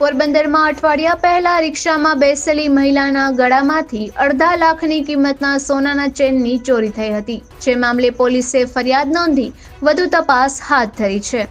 પોરબંદરમાં અઠવાડિયા પહેલા રિક્ષામાં બેસેલી મહિલાના ગળામાંથી અડધા લાખની કિંમતના સોનાના ચેનની ચોરી થઈ હતી. જે મામલે પોલીસે ફરિયાદ નોંધી વધુ તપાસ હાથ ધરી છે.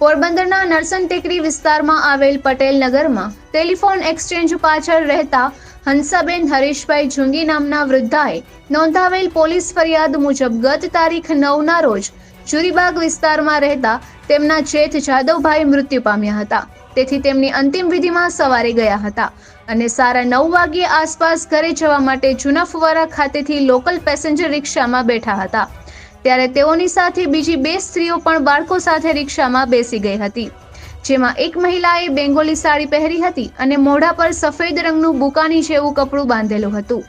પોરબંદરના નરસન ટેકરી વિસ્તારમાં આવેલ પટેલ નગરમાં ટેલિફોન એક્સચેન્જ પાછળ રહેતા હંસાબેન હરીશભાઈ જુંગી નામના વૃદ્ધાએ નોંધાવેલ પોલીસ ફરિયાદ મુજબ ગત તારીખ નવના રોજ જુરીબાગ વિસ્તારમાં રહેતા તેમના ચેત જાદવભાઈ મૃત્યુ પામ્યા હતા. તેથી તેમની અંતિમ વિધિમાં સવારે ગયા હતા અને સારા નવ વાગ્યે આસપાસ ઘરે જવા માટે જૂના ફુવારા ખાતેથી લોકલ પેસેન્જર રિક્ષામાં બેઠા હતા. ત્યારે તેઓની સાથે બીજી બે સ્ત્રીઓ પણ બાળકો સાથે રિક્ષામાં બેસી ગઈ હતી. જેમાં એક મહિલાએ બેંગોલી સાડી પહેરી હતી અને મોઢા પર સફેદ રંગનું બુકાની જેવું કપડું બાંધેલું હતું.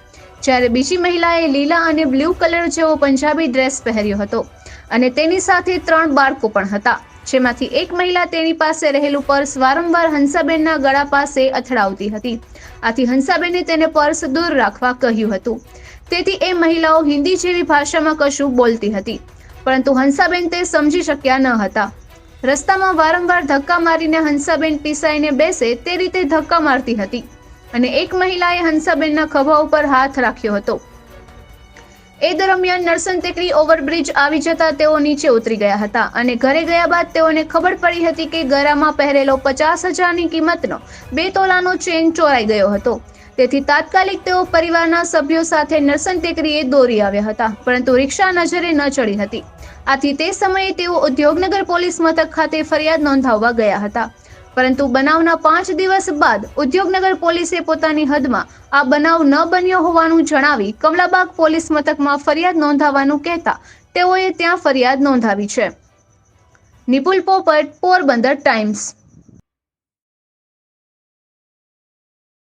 જ્યારે બીજી મહિલાએ લીલા અને બ્લુ કલર જેવો પંજાબી ડ્રેસ પહેર્યો હતો. અને તેની સાથે ત્રણ બાળકો પણ હતા. જેમાંથી એક મહિલા તેની પાસે રહેલું પર્સ વારંવાર હંસાબેનના ગળા પાસે અથડાવતી હતી. આથી હંસાબેને તેને પર્સ દૂર રાખવા કહ્યું હતું. તેથી એ મહિલાઓ હિન્દી જેવી ભાષામાં કશું બોલતી હતી. પરંતુ હંસાબેન તે સમજી શક્યા ન હતા. રસ્તામાં વારંવાર ધક્કા મારીને હંસાબેન પીસાઈને બેસે તે રીતે ધક્કા મારતી હતી. અને એક મહિલાએ હંસાબેનના ખભા ઉપર હાથ રાખ્યો હતો. એ દરમિયાન નરસન ટેકરી ઓવરબ્રિજ આવી જતા તેઓ નીચે ઉતરી ગયા હતા અને ઘરે ગયા બાદ તેઓને ખબર પડી હતી કે ગરામાં પહેરેલો પચાસ હજારની કિંમતનો બે તોલાનો ચેન ચોરાઈ ગયો હતો. તેથી તાત્કાલિક તેઓ પરિવારના સભ્યો સાથે નરસન ટેકરીએ દોરી આવ્યા હતા, પરંતુ રિક્ષા નજરે ન ચડી હતી. આથી તે સમયે તેઓ ઉદ્યોગનગર પોલીસ મથક ખાતે ફરિયાદ નોંધાવવા ગયા હતા. પરંતુ બનાવના પાંચ દિવસ બાદ ઉદ્યોગનગર પોલીસે પોતાની હદમાં આ બનાવ ન બન્યો હોવાનું જણાવી કમલાબાગ પોલીસ મથકમાં ફરિયાદ નોંધાવવાનું કહેતા તેઓએ ત્યાં ફરિયાદ નોંધાવી છે. નિપુલ પોપટ, પોરબંદર ટાઈમ્સ.